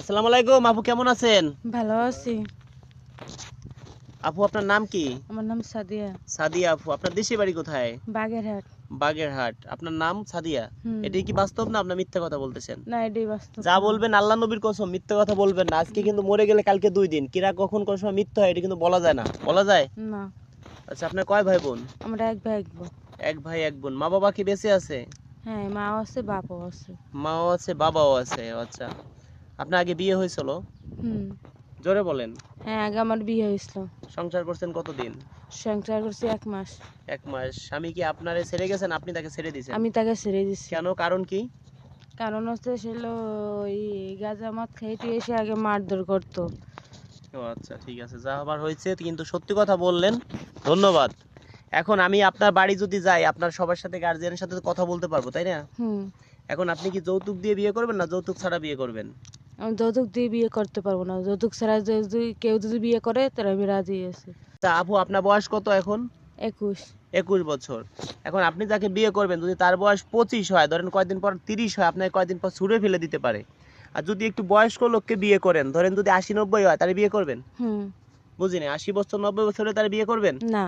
আসসালামু আলাইকুম আপু কেমন আছেন? ভালো আছি। আপু আপনার নাম কি? আমার নাম সাদিয়া। সাদিয়া আপু আপনার দেশে বাড়ি কোথায়? বাগেরহাট। বাগেরহাট। আপনার নাম সাদিয়া? এটাই কি বাস্তব না আপনার মিথ্যা কথা বলতেছেন? না এটাই বাস্তব। যা বলবেন আল্লাহ নবীর কসম মিথ্যা কথা বলবেন না। আজকে কিন্তু মরে গেলে কালকে দুই দিন। কিরা কখন কোন সময় মিথ্যা হয় এটা কিন্তু বলা যায় না। বলা যায়? না। আচ্ছা আপনার কয় ভাই বোন আমরা এক ভাই এক বোন। এক ভাই এক বোন। মা বাবা কি বেঁচে আছে? হ্যাঁ মাও আছে বাপও আছে। মাও আছে বাবাও আছে। আচ্ছা। আপনার আগে বিয়ে হয়েছিল? হুম। জোরে বলেন। হ্যাঁ আগে আমার বিয়ে হয়েছিল। সংসার করছেন কতদিন? সংসার করছি এক মাস। এক মাস। স্বামী কি আপনারে ছেড়ে গেছেন? আপনি তাকে ছেড়ে দিয়েছেন আমি তাকে ছেড়ে দিছি। কেন? কারণ কি? কারণ হচ্ছে ছিল ওই গাঁজা মদ খাইতে এসে আগে মারধর করতো। ও আচ্ছা ঠিক আছে। যা হবার হয়েছে কিন্তু সত্যি কথা বললেন ধন্যবাদ। এখন আমি আপনার বাড়ি যদি যাই আপনার সবার সাথে গার্জিয়ানের সাথে কথা বলতে পারব তাই না? হুম। এখন আপনি কি যৌতুক দিয়ে বিয়ে করবেন না যৌতুক ছাড়া বিয়ে করবেন? আমি যৌতুক দিয়ে বিয়ে করতে পারব না। যৌতুক ছাড়া যদি কেউ যদি বিয়ে করে তাহলে আমি রাজি আছি। তা আপু আপনার বয়স কত এখন? একুশ। একুশ বছর। এখন আপনি যাকে বিয়ে করবেন যদি তার বয়স পঁচিশ হয় ধরেন কয়দিন পর তিরিশ হয় আপনাকে কয়দিন পর ছুঁড়ে ফেলে দিতে পারে। আর যদি একটু বয়স্ক লোককে বিয়ে করেন ধরেন যদি আশি নব্বই হয় তাহলে বিয়ে করবেন? হুম। বুঝিনি আশি বছর নব্বই বছর হলে তাহলে বিয়ে করবেন? না।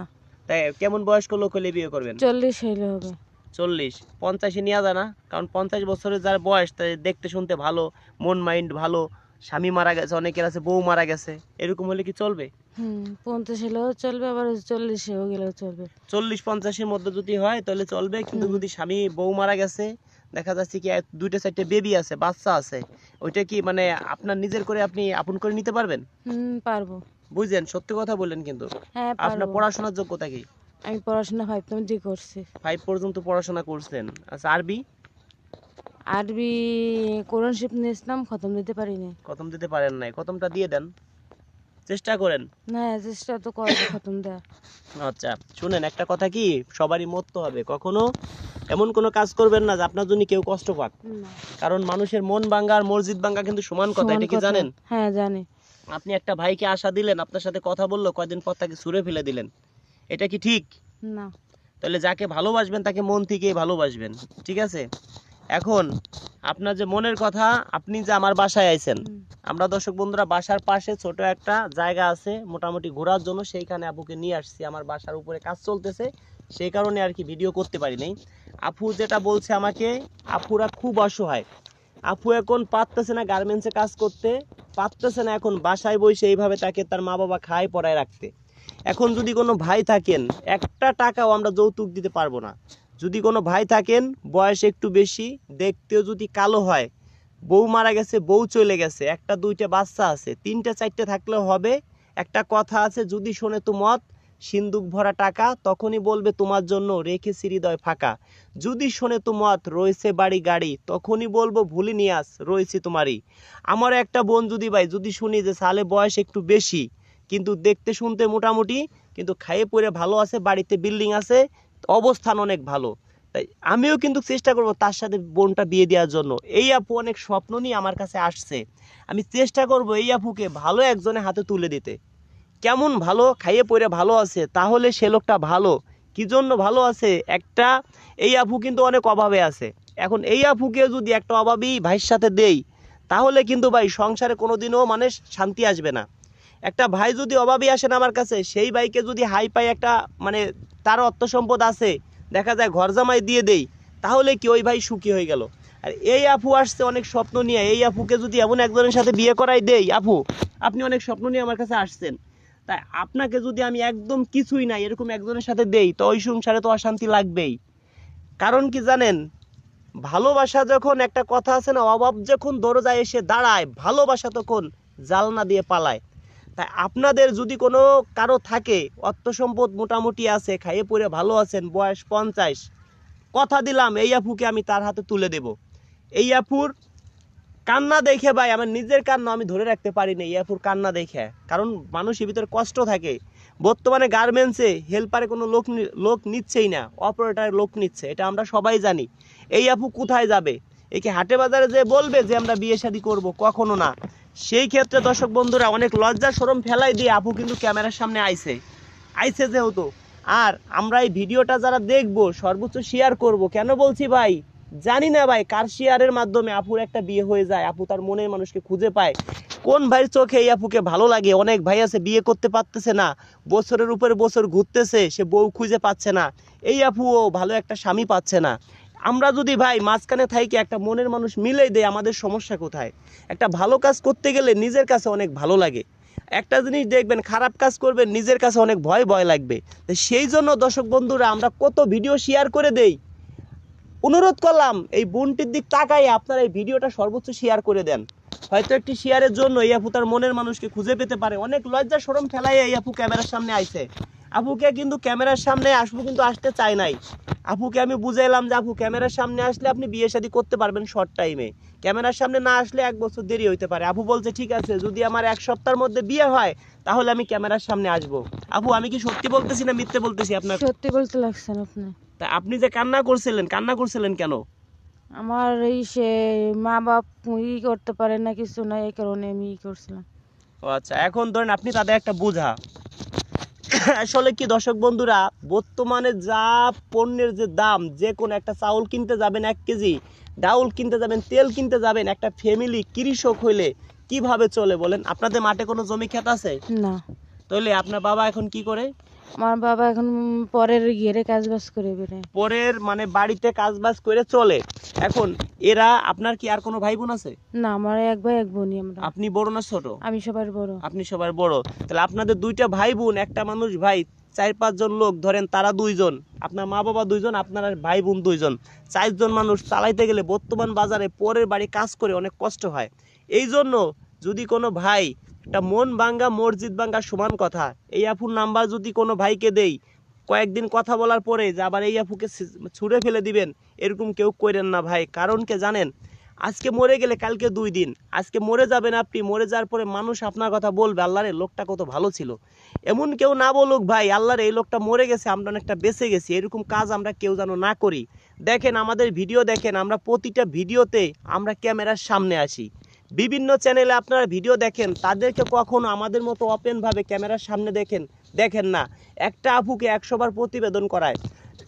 তাই কেমন বয়স্ক লোক হলে বিয়ে করবেন? চল্লিশ হইলে হবে। চল্লিশ পঞ্চাশে নেওয়া যায় না। কারণ পঞ্চাশ বছরের যার বয়স তাই দেখতে শুনতে ভালো মন মাইন্ড ভালো। স্বামী মারা গেছে অনেকের আছে বউ মারা গেছে। এরকম হলে কি চলবে? পঞ্চাশ হলেও চলবে আবার চল্লিশেও গেলেও চলবে। চল্লিশ পঞ্চাশের মধ্যে যদি হয় তাহলে চলবে। কিন্তু যদি স্বামী বউ মারা গেছে দেখা যাচ্ছে কি দুইটা চারটে বেবি আছে বাচ্চা আছে ওইটা কি মানে আপনার নিজের করে আপনি আপন করে নিতে পারবেন? পারব। বুঝলেন? সত্যি কথা বললেন কিন্তু। হ্যাঁ আপনার পড়াশোনার যোগ্যতা কি? আমি পড়াশোনা ফাইভ দি করছি। ফাইভ পর্যন্ত পড়াশোনা করছেন। আচ্ছা আরবি আরবি কোরআন শিপ নিয়েছিলাম খতম দিতে পারিনি। খতম দিতে পারেন নাই। খতমটা দিয়ে দেন। চেষ্টা করেন। না চেষ্টা তো করব খতম দেওয়া আচ্ছা শুনেন একটা কথা কি? সবারই মরতে হবে। কখনো এমন কোনো কাজ করবেন না যে আপনার জন্য কেউ কষ্ট পাক। কারণ মানুষের মন ভাঙ্গা আর মসজিদ ভাঙ্গা কিন্তু সমান কথা। এটা কি জানেন? হ্যাঁ জানি। আপনি একটা ভাইকে আশা দিলেন আপনার সাথে কথা বলল কয়দিন পর তাকে ছুঁড়ে ফেলে দিলেন। এটা কি ঠিক? না। তাহলে যাকে ভালোবাসবেন তাকে মন থেকে ভালোবাসবেন ঠিক আছে? এখন আপনার যে মনের কথা আপনি যে আমার বাসায় আইছেন আমরা দর্শক বন্ধুরা বাসার পাশে ছোট একটা জায়গা আছে মোটামুটি ঘোরার জন্য সেইখানে আপুকে নিয়ে আসছি আমার বাসার উপরে কাজ চলতেছে সেই কারণে আর কি ভিডিও করতে পারি নাই। আপু যেটা বলছে আমাকে আপুরা খুব অসহায়। আপু এখন পারতেছে না গার্মেন্টসে কাজ করতে পারতেছে না এখন বাসায় বসে এইভাবে তাকে তার মা বাবা খায় পড়ায় রাখতে। এখন যদি কোনো ভাই থাকেন, একটা টাকাও আমরা যৌতুক দিতে পারব না। যদি কোনো ভাই থাকেন, বয়স একটু বেশি, দেখতেও যদি কালো হয়, বউ মারা গেছে, বউ চলে গেছে, একটা, দুইটা বাচ্চা আছে, তিনটা, চারটে থাকলেও হবে। একটা কথা আছে, যদি শোনে তো মত সিন্দুক ভরা টাকা, তখনই বলবে, তোমার জন্য রেখেছি হৃদয় ফাঁকা। যদি শোনে তো মত রয়েছে বাড়ি, গাড়ি, তখনই বলব, ভুলি নিয়াস, রয়েছে তোমারই। আমার একটা বোন যদি ভাই, যদি শুনি যে সালে বয়স একটু বেশি কিন্তু দেখতে শুনতে মোটামুটি, কিন্তু খাইয়ে পরে ভালো আছে, বাড়িতে বিল্ডিং আছে, অবস্থান অনেক ভালো। তাই আমিও কিন্তু চেষ্টা করব তার সাথে বোনটা বিয়ে দেওয়ার জন্য। এই আপু অনেক স্বপ্ন নিয়ে আমার কাছে আসছে। আমি চেষ্টা করব এই আপুকে ভালো একজনের হাতে তুলে দিতে। কেমন ভালো, খাইয়ে পরে ভালো আছে, তাহলে সে লোকটা ভালো। কি জন্য ভালো আছে? একটা, এই আপু কিন্তু অনেক অভাবে আছে। এখন এই আপুকে যদি একটা অভাবী ভাইয়ের সাথে দেই, তাহলে কিন্তু ভাই সংসারে কোনোদিনও মানে শান্তি আসবে না। একটা ভাই যদি অভাবী আসেন আমার কাছে, সেই ভাইকে যদি হাই পাই একটা মানে তার অর্থ সম্পদ আছে, দেখা যায় ঘর জামাই দিয়ে দেই, তাহলে কি ওই ভাই সুখী হয়ে গেল? আর এই আপু আসছে অনেক স্বপ্ন নিয়ে, এই আপুকে যদি এমন একজনের সাথে বিয়ে করাই দেই, আপু, আপনি অনেক স্বপ্ন নিয়ে আমার কাছে আসছেন। তাই আপনাকে যদি আমি একদম কিছুই নাই এরকম একজনের সাথে দেই, তো ওই সংসারে তো অশান্তি লাগবেই। কারণ কি জানেন? ভালোবাসা যখন একটা কথা আছে না, অভাব যখন দরজায় এসে দাঁড়ায়, ভালোবাসা তখন জালনা দিয়ে পালায়। তাই আপনাদের যদি কোনো কারও থাকে, অর্থ সম্পদ মোটামুটি আছে, খাইয়ে পড়ে ভালো আছেন, বয়স পঞ্চাশ, কথা দিলাম, এই আপুকে আমি তার হাতে তুলে দেব। এই আপুর কান্না দেখে ভাই, আমার নিজের কান্না আমি ধরে রাখতে পারি না আপুর কান্না দেখে। কারণ মানুষের ভিতরে কষ্ট থাকে। বর্তমানে গার্মেন্টসে হেল্পারে কোনো লোক লোক নিচ্ছেই না অপারেটারের লোক নিচ্ছে, এটা আমরা সবাই জানি। এই আপু কোথায় যাবে? একে হাটে বাজারে যে বলবে যে আমরা বিয়ে শাদী করব, কখনো না। সেই ক্ষেত্রে দর্শক বন্ধুরা, অনেক লজ্জা সরম ফেলাই দিয়ে আপু কিন্তু ক্যামেরার সামনে আইছে। আইছে যেহেতু। আর আমরা এই ভিডিওটা যারা দেখব, সর্বোচ্চ শেয়ার করব। কেন বলছি ভাই? জানি না ভাই, কার শেয়ারের মাধ্যমে আপুর একটা বিয়ে হয়ে যায়, আপু তার মনের মানুষকে খুঁজে পায়। কোন ভাইয়ের চোখে এই আপুকে ভালো লাগে? অনেক ভাই আছে বিয়ে করতে পারতেছে না, বছরের উপরে বছর ঘুরতেছে, সে বউ খুঁজে পাচ্ছে না। এই আপুও ভালো একটা স্বামী পাচ্ছে না। আমরা যদি ভাই মাঝখানে থাইকে একটা মনের মানুষ মিলেই দেয় আমাদের সমস্যা কোথায়? একটা ভালো কাজ করতে গেলে নিজের কাছে অনেক ভালো লাগে। একটা জিনিস দেখবেন, খারাপ কাজ করবেন, নিজের কাছে অনেক ভয় ভয় লাগবে। সেই জন্য দর্শক বন্ধুরা, আমরা কত ভিডিও শেয়ার করে দেই। অনুরোধ করলাম, এই বোনটির দিক তাকাই আপনারা এই ভিডিওটা সর্বোচ্চ শেয়ার করে দেন। হয়তো একটি শেয়ারের জন্য এই আপু তার মনের মানুষকে খুঁজে পেতে পারে। অনেক লজ্জা সরম ফেলাই এই আপু ক্যামেরার সামনে আইছে। আপুকে কিন্তু ক্যামেরার সামনে আসব কিন্তু আসতে চাই নাই। আপুকে আমি বুঝাইলাম যে আপু ক্যামেরার সামনে আসলে আপনি বিয়ে শাদী করতে পারবেন শর্ট টাইমে ক্যামেরার সামনে না আসলে এক বছর দেরি হইতে পারে। আপু বলছে ঠিক আছে যদি আমার এক সপ্তাহের মধ্যে বিয়ে হয় তাহলে আমি ক্যামেরার সামনে আসব। আপু আমি কি সত্যি বলতেছি না মিথ্যে বলতেছি আপনার? সত্যি বলতে লাগছেন আপনি। তা আপনি যে কান্না করছিলেন কান্না করছিলেন কেন? আমার এই সে মা বাপ ই করতে পারে না কিছু না এই কারণে আমি ই করছিলাম। ও আচ্ছা এখন ধরেন আপনি তাদের একটা বোঝা। আসলে কি দর্শক বন্ধুরা বর্তমানে যা পণ্যের যে দাম যে কোনো একটা চাউল কিনতে যাবেন এক কেজি ডাউল কিনতে যাবেন তেল কিনতে যাবেন একটা ফ্যামিলি কৃষক হইলে কীভাবে চলে বলেন? আপনাদের মাঠে কোনো জমি ক্ষেত আছে? না। তাহলে আপনার বাবা এখন কি করে? আমার বাবা এখন পরের ঘেরে কাজ বাজ করে বেড়ায়। পরের মানে বাড়িতে কাজ বাজ করে চলে। এখন এরা আপনার কি আর কোনো ভাই বোন আছে? না আমার এক ভাই এক বোনই আমরা। আপনি বড় না ছোট? আমি সবার বড়। আপনি সবার বড়। তাহলে আপনাদের দুইটা ভাই বোন একটা মানুষ ভাই চার পাঁচজন লোক ধরেন তারা দুইজন। আপনার মা বাবা দুইজন আপনার ভাই বোন দুইজন। চারজন মানুষ চালাইতে গেলে বর্তমান বাজারে পরের বাড়ি কাজ করে অনেক কষ্ট হয়। এই জন্য যদি কোনো ভাই একটা মন ভাঙ্গা, মসজিদ ভাঙ্গা সমান কথা। এই আপুর নাম্বার যদি কোনো ভাইকে দেই, কয়েকদিন কথা বলার পরে যে আবার এই আপুকে ছুঁড়ে ফেলে দিবেন, এরকম কেউ করেন না ভাই। কারণ কে জানেন? আজকে মরে গেলে কালকে দুই দিন। আজকে মরে যাবেন আপনি, মরে যাওয়ার পরে মানুষ আপনার কথা বলবে, আল্লাহর লোকটা কত ভালো ছিল। এমন কেউ না বলুক ভাই, আল্লাহর এই লোকটা মরে গেছে, আমরা অনেকটা বেঁচে গেছি, এরকম কাজ আমরা কেউ যেন না করি। দেখেন আমাদের ভিডিও দেখেন, আমরা প্রতিটা ভিডিওতে আমরা ক্যামেরার সামনে আসি বিভিন্ন চ্যানেলে আপনারা ভিডিও দেখেন, তাদেরকে কখনো আমাদের মতো ওপেনভাবে ক্যামেরার সামনে দেখেন দেখেন না। একটা আপুকে একশোবার প্রতিবেদন করায়।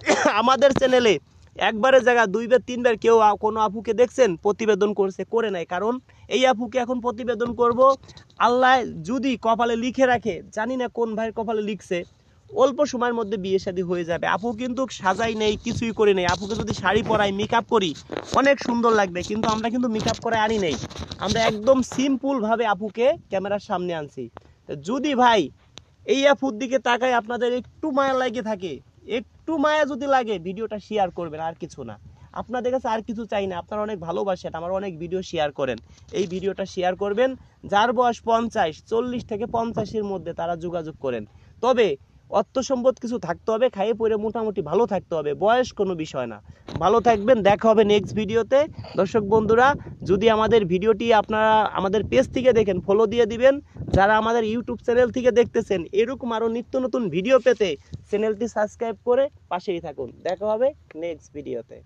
আমাদের চ্যানেলে একবারের জায়গা দুইবার, তিনবার কেউ কোনো আপুকে দেখছেন, প্রতিবেদন করছে, করে নাই। কারণ এই আপুকে এখন প্রতিবেদন করব, আল্লাহ যদি কপালে লিখে রাখে, জানি না কোন ভাইয়ের কপালে লিখছে, অল্প সময়ের মধ্যে বিয়ে শাদী হয়ে যাবে। আপু কিন্তু সাজাই নেই, কিছুই করে নেই। আপুকে যদি শাড়ি পরাই মেকআপ করি, অনেক সুন্দর লাগবে, কিন্তু আমরা কিন্তু মেকআপ করে আনি নেই। আমরা একদম সিম্পলভাবে আপুকে ক্যামেরার সামনে আনছি। যদি ভাই, এই আপুর দিকে তাকায় আপনাদের একটু মায়া লাগে থাকে, একটু মায়া যদি লাগে, ভিডিওটা শেয়ার করবেন, আর কিছু না। আপনাদের কাছে আর কিছু চাই না, আপনারা অনেক ভালোবাসেন, আমার অনেক ভিডিও শেয়ার করেন। এই ভিডিওটা শেয়ার করবেন, যার বয়স পঞ্চাশ, চল্লিশ থেকে পঞ্চাশের মধ্যে তারা যোগাযোগ করেন। তবে অর্থ সম্পদ কিছু থাকতে হবে, খাইয়ে পরে মোটামুটি ভালো থাকতে হবে, বয়স কোনো বিষয় না। ভালো থাকবেন, দেখা হবে নেক্সট ভিডিওতে দর্শক বন্ধুরা, যদি আমাদের ভিডিওটি আপনারা আমাদের পেজ থেকে দেখেন ফলো দিয়ে দিবেন। যারা আমাদের ইউটিউব চ্যানেল থেকে দেখতেছেন, এরকম আরও নিত্য নতুন ভিডিও পেতে চ্যানেলটি সাবস্ক্রাইব করে পাশেই থাকুন। দেখা হবে নেক্সট ভিডিওতে